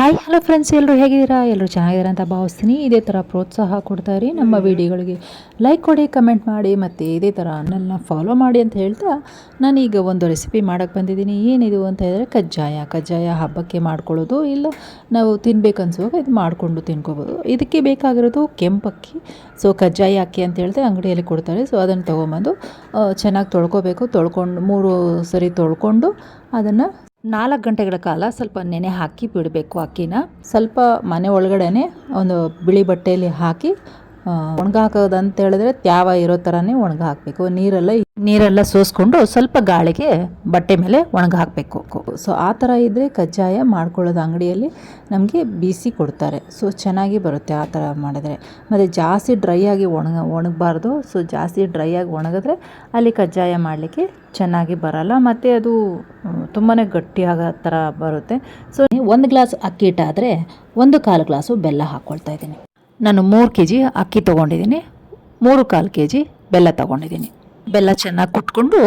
Hi hello friends ಎಲ್ಲರೂ ಹೇಗಿದ್ದೀರಾ? ಎಲ್ಲರೂ ಚೆನ್ನಾಗಿದ್ದೀರಾ ಅಂತ ಭಾವಿಸ್ತೀನಿ. ಇದೇ ಥರ ಪ್ರೋತ್ಸಾಹ ಕೊಡ್ತಾ ಇರಿ. ನಮ್ಮ ವಿಡಿಯೋಗಳಿಗೆ ಲೈಕ್ ಕೊಡಿ ಕಮೆಂಟ್ ಮಾಡಿ ಮತ್ತು ಇದೇ ಥರ ನನ್ನ ಫಾಲೋ ಮಾಡಿ ಅಂತ ಹೇಳ್ತಾ ನಾನೀಗ ಒಂದು ರೆಸಿಪಿ ಮಾಡೋಕ್ಕೆ ಬಂದಿದ್ದೀನಿ. ಏನಿದು ಅಂತ ಹೇಳಿದ್ರೆ ಕಜ್ಜಾಯ. ಕಜ್ಜಾಯ ಹಬ್ಬಕ್ಕೆ ಮಾಡ್ಕೊಳ್ಳೋದು ಇಲ್ಲ ನಾವು ತಿನ್ಬೇಕು ಅನ್ಸುವಾಗ ಇದು ಮಾಡಿಕೊಂಡು ತಿನ್ಕೋಬೋದು. ಇದಕ್ಕೆ ಬೇಕಾಗಿರೋದು ಕೆಂಪಕ್ಕಿ. ಸೊ ಕಜ್ಜಾಯ ಅಕ್ಕಿ ಅಂತ ಹೇಳಿದ್ರೆ ಅಂಗಡಿಯಲ್ಲಿ ಕೊಡ್ತಾರೆ. ಸೊ ಅದನ್ನು ತೊಗೊಂಬಂದು ಚೆನ್ನಾಗಿ ತೊಳ್ಕೊಬೇಕು. ತೊಳ್ಕೊಂಡು ಮೂರು ಸರಿ ತೊಳ್ಕೊಂಡು ಅದನ್ನು ನಾಲ್ಕು ಗಂಟೆಗಳ ಕಾಲ ಸ್ವಲ್ಪ ನೆನೆ ಹಾಕಿ ಬಿಡಬೇಕು ಅಕ್ಕಿನ. ಸ್ವಲ್ಪ ಮನೆ ಒಳಗಡೆನೆ ಒಂದು ಬಿಳಿ ಬಟ್ಟೆಯಲ್ಲಿ ಹಾಕಿ ಒಣಗಾಕೋದಂತ ಹೇಳಿದ್ರೆ ತ್ಯಾವ ಇರೋ ಥರನೇ ಒಣಗ ಹಾಕಬೇಕು ನೀರೆಲ್ಲ ನೀರೆಲ್ಲ ಸೋಸ್ಕೊಂಡು ಸ್ವಲ್ಪ ಗಾಳಿಗೆ ಬಟ್ಟೆ ಮೇಲೆ ಒಣಗ ಹಾಕಬೇಕು ಸೊ ಆ ಥರ ಇದ್ದರೆ ಕಜ್ಜಾಯ ಮಾಡ್ಕೊಳ್ಳೋದು ಅಂಗಡಿಯಲ್ಲಿ ನಮಗೆ ಬೀಸಿ ಕೊಡ್ತಾರೆ. ಸೊ ಚೆನ್ನಾಗಿ ಬರುತ್ತೆ ಆ ಥರ ಮಾಡಿದ್ರೆ. ಮತ್ತು ಜಾಸ್ತಿ ಡ್ರೈ ಆಗಿ ಒಣಗ ಒಣಗಬಾರ್ದು. ಸೊ ಜಾಸ್ತಿ ಡ್ರೈ ಆಗಿ ಒಣಗಿದ್ರೆ ಅಲ್ಲಿ ಕಜ್ಜಾಯ ಮಾಡಲಿಕ್ಕೆ ಚೆನ್ನಾಗಿ ಬರಲ್ಲ. ಮತ್ತು ಅದು ತುಂಬಾ ಗಟ್ಟಿಯಾಗೋ ಥರ ಬರುತ್ತೆ. ಸೊ ಒಂದು ಗ್ಲಾಸ್ ಅಕ್ಕಿ ಹಿಟ್ಟಾದರೆ ಒಂದು ಕಾಲು ಗ್ಲಾಸು ಬೆಲ್ಲ ಹಾಕ್ಕೊಳ್ತಾ ಇದ್ದೀನಿ. ನಾನು ಮೂರು ಕೆ ಜಿ ಅಕ್ಕಿ ತೊಗೊಂಡಿದ್ದೀನಿ, ಮೂರು ಕಾಲು ಕೆ ಜಿ ಬೆಲ್ಲ ತೊಗೊಂಡಿದ್ದೀನಿ. ಬೆಲ್ಲ ಚೆನ್ನಾಗಿ ಕುಟ್ಕೊಂಡು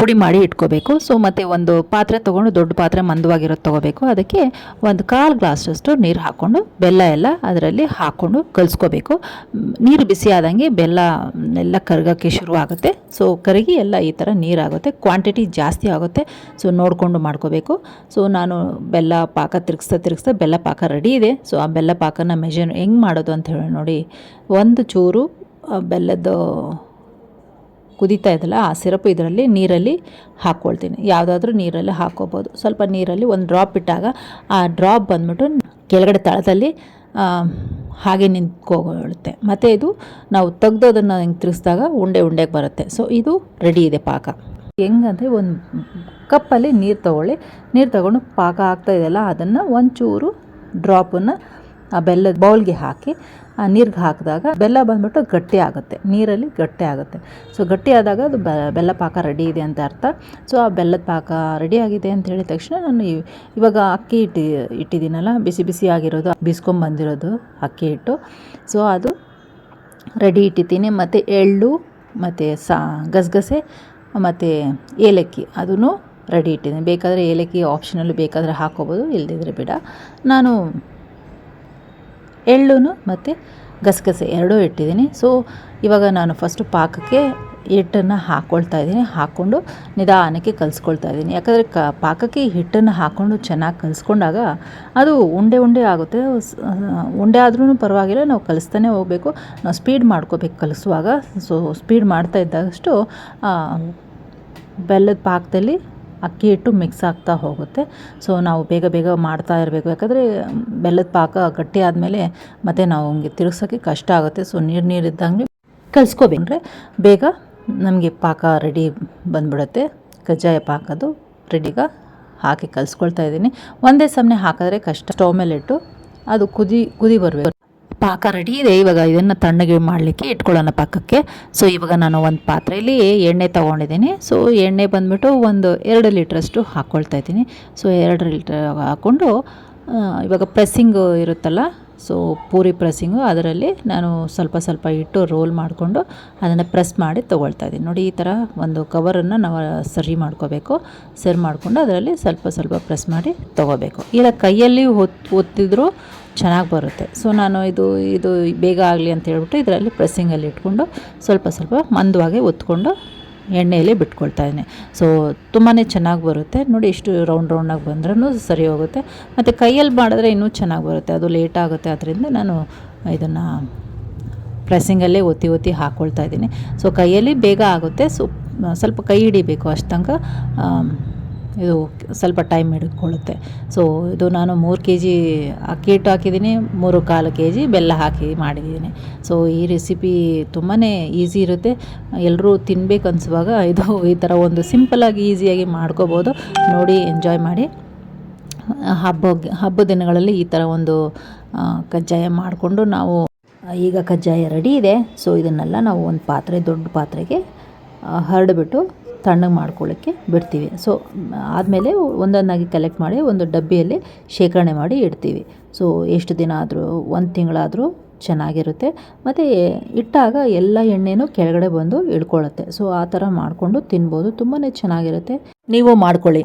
ಪುಡಿ ಮಾಡಿ ಇಟ್ಕೋಬೇಕು. ಸೊ ಮತ್ತು ಒಂದು ಪಾತ್ರೆ ತೊಗೊಂಡು ದೊಡ್ಡ ಪಾತ್ರೆ ಮಂದವಾಗಿರೋದು ತೊಗೋಬೇಕು. ಅದಕ್ಕೆ ಒಂದು ಕಾಲು ಗ್ಲಾಸಷ್ಟು ನೀರು ಹಾಕ್ಕೊಂಡು ಬೆಲ್ಲ ಎಲ್ಲ ಅದರಲ್ಲಿ ಹಾಕ್ಕೊಂಡು ಕಲಿಸ್ಕೋಬೇಕು. ನೀರು ಬಿಸಿ ಆದಂಗೆ ಬೆಲ್ಲ ಎಲ್ಲ ಕರಗೋಕ್ಕೆ ಶುರು ಆಗುತ್ತೆ. ಸೊ ಕರಗಿ ಎಲ್ಲ ಈ ಥರ ನೀರಾಗುತ್ತೆ. ಕ್ವಾಂಟಿಟಿ ಜಾಸ್ತಿ ಆಗುತ್ತೆ. ಸೊ ನೋಡಿಕೊಂಡು ಮಾಡ್ಕೋಬೇಕು. ಸೊ ನಾನು ಬೆಲ್ಲ ಪಾಕ ತಿರುಗಿಸ್ತಾ ತಿರುಗಿಸ್ತಾ ಬೆಲ್ಲ ಪಾಕ ರೆಡಿ ಇದೆ. ಸೊ ಆ ಬೆಲ್ಲ ಪಾಕನ ಮೆಜರ್ ಹೆಂಗೆ ಮಾಡೋದು ಅಂತ ಹೇಳಿ ನೋಡಿ. ಒಂದು ಚೂರು ಬೆಲ್ಲದ ಕುದೀತಾ ಇದೆಯಲ್ಲ ಆ ಸಿರಪ್ ಇದರಲ್ಲಿ ನೀರಲ್ಲಿ ಹಾಕ್ಕೊಳ್ತೀನಿ. ಯಾವುದಾದ್ರೂ ನೀರಲ್ಲಿ ಹಾಕ್ಕೋಬೋದು. ಸ್ವಲ್ಪ ನೀರಲ್ಲಿ ಒಂದು ಡ್ರಾಪ್ ಇಟ್ಟಾಗ ಆ ಡ್ರಾಪ್ ಬಂದ್ಬಿಟ್ಟು ಕೆಳಗಡೆ ತಳದಲ್ಲಿ ಹಾಗೆ ನಿಂತ್ಕೊಳ್ಳುತ್ತೆ ಮತ್ತು ಇದು ನಾವು ತೆಗ್ದೋದನ್ನು ಹಿಂಗೆ ತಿರ್ಗಿಸಿದಾಗ ಉಂಡೆ ಉಂಡೆಗೆ ಬರುತ್ತೆ. ಸೊ ಇದು ರೆಡಿ ಇದೆ ಪಾಕ. ಹೆಂಗಂದರೆ ಒಂದು ಕಪ್ಪಲ್ಲಿ ನೀರು ತೊಗೊಳ್ಳಿ. ನೀರು ತಗೊಂಡು ಪಾಕ ಆಗ್ತಾ ಇದೆಯಲ್ಲ, ಅದನ್ನು ಒಂಚೂರು ಡ್ರಾಪನ್ನು ಆ ಬೆಲ್ಲದ ಬೌಲ್ಗೆ ಹಾಕಿ, ಆ ನೀರಿಗೆ ಹಾಕಿದಾಗ ಬೆಲ್ಲ ಬಂದ್ಬಿಟ್ಟು ಗಟ್ಟಿ ಆಗುತ್ತೆ. ನೀರಲ್ಲಿ ಗಟ್ಟಿ ಆಗುತ್ತೆ. ಸೊ ಗಟ್ಟಿ ಆದಾಗ ಅದು ಬೆಲ್ಲ ಪಾಕ ರೆಡಿ ಇದೆ ಅಂತ ಅರ್ಥ. ಸೊ ಆ ಬೆಲ್ಲದ ಪಾಕ ರೆಡಿ ಆಗಿದೆ ಅಂತ ಹೇಳಿದ ತಕ್ಷಣ ನಾನು ಇವಾಗ ಅಕ್ಕಿ ಇಟ್ಟಿ, ಇಟ್ಟಿದ್ದೀನಲ್ಲ, ಬಿಸಿ ಬಿಸಿ ಆಗಿರೋದು ಬಿಸ್ಕೊಂಬಂದಿರೋದು ಅಕ್ಕಿ ಹಿಟ್ಟು. ಸೊ ಅದು ರೆಡಿ ಇಟ್ಟಿದ್ದೀನಿ. ಮತ್ತು ಎಳ್ಳು, ಮತ್ತು ಸಾ, ಗಸಗಸೆ, ಮತ್ತು ಏಲಕ್ಕಿ ಅದನ್ನು ರೆಡಿ ಇಟ್ಟಿದ್ದೀನಿ. ಬೇಕಾದರೆ ಏಲಕ್ಕಿ ಆಪ್ಷನಲ್ಲು ಬೇಕಾದರೆ ಹಾಕೋಬೋದು ಇಲ್ಲದಿದ್ದರೆ ಬಿಡ. ನಾನು ಎಳ್ಳು ಮತ್ತು ಗಸಗಸೆ ಎರಡೂ ಇಟ್ಟಿದ್ದೀನಿ. ಸೊ ಇವಾಗ ನಾನು ಫಸ್ಟು ಪಾಕಕ್ಕೆ ಹಿಟ್ಟನ್ನು ಹಾಕ್ಕೊಳ್ತಾ ಇದ್ದೀನಿ. ಹಾಕ್ಕೊಂಡು ನಿಧಾನಕ್ಕೆ ಕಲಿಸ್ಕೊಳ್ತಾ ಇದ್ದೀನಿ. ಯಾಕಂದರೆ ಕ, ಪಾಕಕ್ಕೆ ಹಿಟ್ಟನ್ನು ಹಾಕ್ಕೊಂಡು ಚೆನ್ನಾಗಿ ಕಲಿಸ್ಕೊಂಡಾಗ ಅದು ಉಂಡೆ ಉಂಡೆ ಆಗುತ್ತೆ. ಉಂಡೆ ಆದ್ರೂ ಪರವಾಗಿಲ್ಲ. ನಾವು ಕಲಿಸ್ತಾನೆ ಹೋಗಬೇಕು. ನಾವು ಸ್ಪೀಡ್ ಮಾಡ್ಕೋಬೇಕು ಕಲಿಸುವಾಗ. ಸೊ ಸ್ಪೀಡ್ ಮಾಡ್ತಾ ಇದ್ದಾಗಷ್ಟು ಬೆಲ್ಲದ ಪಾಕದಲ್ಲಿ ಅಕ್ಕಿ ಹಿಟ್ಟು ಮಿಕ್ಸ್ ಆಗ್ತಾ ಹೋಗುತ್ತೆ. ಸೊ ನಾವು ಬೇಗ ಬೇಗ ಮಾಡ್ತಾ ಇರಬೇಕು. ಯಾಕಂದರೆ, ಬೆಲ್ಲದ ಪಾಕ ಗಟ್ಟಿ ಆದಮೇಲೆ ಮತ್ತು ನಾವು ಹಂಗೆ ತಿರುಗ್ಸೋಕ್ಕೆ ಕಷ್ಟ ಆಗುತ್ತೆ. ಸೊ ನೀರು ನೀರು ಇದ್ದಂಗೆ ಕಲಿಸ್ಕೋಬೇಕ್ರೆ ಬೇಗ ನಮಗೆ ಪಾಕ ರೆಡಿ ಬಂದ್ಬಿಡುತ್ತೆ. ಕಜ್ಜಾಯ ಪಾಕದು ರೆಡಿಗ ಹಾಕಿ ಕಲಿಸ್ಕೊಳ್ತಾ ಇದ್ದೀನಿ. ಒಂದೇ ಸಮನೆ ಹಾಕಿದ್ರೆ ಕಷ್ಟ. ಸ್ಟವ್ ಮೇಲೆ ಇಟ್ಟು ಅದು ಕುದಿ ಕುದಿ ಬರಬೇಕು. ಪಾಕ ರೆಡಿ ಇದೆ. ಇವಾಗ ಇದನ್ನು ತಣ್ಣಗೆ ಮಾಡಲಿಕ್ಕೆ ಇಟ್ಕೊಳ್ಳೋಣ ಪಾಕಕ್ಕೆ. ಸೊ ಇವಾಗ ನಾನು ಒಂದು ಪಾತ್ರೆಯಲ್ಲಿ ಎಣ್ಣೆ ತೊಗೊಂಡಿದ್ದೀನಿ. ಸೊ ಎಣ್ಣೆ ಬಂದುಬಿಟ್ಟು ಒಂದು ಎರಡು ಲೀಟ್ರಷ್ಟು ಹಾಕ್ಕೊಳ್ತಾ ಇದ್ದೀನಿ. ಸೊ ಎರಡು ಲೀಟ್ರ್ ಹಾಕ್ಕೊಂಡು ಇವಾಗ ಪ್ರೆಸ್ಸಿಂಗು ಇರುತ್ತಲ್ಲ ಸೊ ಪೂರಿ ಪ್ರೆಸ್ಸಿಂಗು ಅದರಲ್ಲಿ ನಾನು ಸ್ವಲ್ಪ ಸ್ವಲ್ಪ ಇಟ್ಟು ರೋಲ್ ಮಾಡಿಕೊಂಡು ಅದನ್ನು ಪ್ರೆಸ್ ಮಾಡಿ ತೊಗೊಳ್ತಾ ಇದ್ದೀನಿ. ನೋಡಿ, ಈ ಥರ ಒಂದು ಕವರನ್ನು ನಾವು ಸರಿ ಮಾಡ್ಕೋಬೇಕು. ಸರಿ ಮಾಡಿಕೊಂಡು ಅದರಲ್ಲಿ ಸ್ವಲ್ಪ ಸ್ವಲ್ಪ ಪ್ರೆಸ್ ಮಾಡಿ ತೊಗೋಬೇಕು. ಇಲ್ಲ ಕೈಯಲ್ಲಿ ಹೊತ್ತು ಒತ್ತಿದ್ರು ಚೆನ್ನಾಗಿ ಬರುತ್ತೆ. ಸೊ ನಾನು ಇದು ಇದು ಬೇಗ ಆಗಲಿ ಅಂತ ಹೇಳ್ಬಿಟ್ಟು ಇದರಲ್ಲಿ ಪ್ರೆಸ್ಸಿಂಗಲ್ಲಿ ಇಟ್ಕೊಂಡು ಸ್ವಲ್ಪ ಸ್ವಲ್ಪ ಮಂದವಾಗಿ ಒತ್ಕೊಂಡು ಎಣ್ಣೆಯಲ್ಲಿ ಬಿಟ್ಕೊಳ್ತಾಯಿದ್ದೀನಿ ಸೊ ತುಂಬಾ ಚೆನ್ನಾಗಿ ಬರುತ್ತೆ. ನೋಡಿ ಇಷ್ಟು ರೌಂಡ್ ರೌಂಡಾಗಿ ಬಂದ್ರೂ ಸರಿ ಹೋಗುತ್ತೆ. ಮತ್ತು ಕೈಯಲ್ಲಿ ಮಾಡಿದ್ರೆ ಇನ್ನೂ ಚೆನ್ನಾಗಿ ಬರುತ್ತೆ. ಅದು ಲೇಟ್ ಆಗುತ್ತೆ. ಅದರಿಂದ ನಾನು ಇದನ್ನು ಪ್ರೆಸ್ಸಿಂಗಲ್ಲೇ ಒತ್ತಿ ಒತ್ತಿ ಹಾಕ್ಕೊಳ್ತಾ ಇದ್ದೀನಿ. ಸೊ ಕೈಯಲ್ಲಿ ಬೇಗ ಆಗುತ್ತೆ. ಸೊ ಸ್ವಲ್ಪ ಕೈ ಹಿಡಿಬೇಕು ಅಷ್ಟು ಇದು ಸ್ವಲ್ಪ ಟೈಮ್ ಹಿಡ್ಕೊಳ್ಳುತ್ತೆ. ಸೊ ಇದು ನಾನು ಮೂರು ಕೆ ಜಿ ಅಕ್ಕಿ ಹಿಟ್ಟು ಹಾಕಿದ್ದೀನಿ, ಮೂರು ಕಾಲು ಕೆ ಜಿ ಬೆಲ್ಲ ಹಾಕಿ ಮಾಡಿದ್ದೀನಿ. ಸೊ ಈ ರೆಸಿಪಿ ತುಂಬಾ ಈಸಿ ಇರುತ್ತೆ. ಎಲ್ಲರೂ ತಿನ್ಬೇಕು ಅನಿಸುವಾಗ ಇದು ಈ ಥರ ಒಂದು ಸಿಂಪಲಾಗಿ ಈಸಿಯಾಗಿ ಮಾಡ್ಕೋಬೋದು. ನೋಡಿ ಎಂಜಾಯ್ ಮಾಡಿ. ಹಬ್ಬ ಹಬ್ಬ ದಿನಗಳಲ್ಲಿ ಈ ಥರ ಒಂದು ಕಜ್ಜಾಯ ಮಾಡಿಕೊಂಡು ನಾವು, ಈಗ ಕಜ್ಜಾಯ ರೆಡಿ ಇದೆ. ಸೊ ಇದನ್ನೆಲ್ಲ ನಾವು ಒಂದು ಪಾತ್ರೆ, ದೊಡ್ಡ ಪಾತ್ರೆಗೆ ಹರಡಿಬಿಟ್ಟು ತಣ್ಣಗೆ ಮಾಡ್ಕೊಳ್ಳೋಕ್ಕೆ ಬಿಡ್ತೀವಿ. ಸೊ ಆದಮೇಲೆ ಒಂದೊಂದಾಗಿ ಕಲೆಕ್ಟ್ ಮಾಡಿ ಒಂದು ಡಬ್ಬಿಯಲ್ಲಿ ಶೇಖರಣೆ ಮಾಡಿ ಇಡ್ತೀವಿ. ಸೊ ಎಷ್ಟು ದಿನ ಆದರೂ, ಒಂದು ತಿಂಗಳಾದರೂ ಚೆನ್ನಾಗಿರುತ್ತೆ. ಮತ್ತು ಇಟ್ಟಾಗ ಎಲ್ಲ ಎಣ್ಣೆನೂ ಕೆಳಗಡೆ ಬಂದು ಇಳ್ಕೊಳ್ಳುತ್ತೆ. ಸೊ ಆ ಥರ ಮಾಡಿಕೊಂಡು ತಿನ್ಬೋದು. ತುಂಬಾ ಚೆನ್ನಾಗಿರುತ್ತೆ. ನೀವು ಮಾಡ್ಕೊಳ್ಳಿ.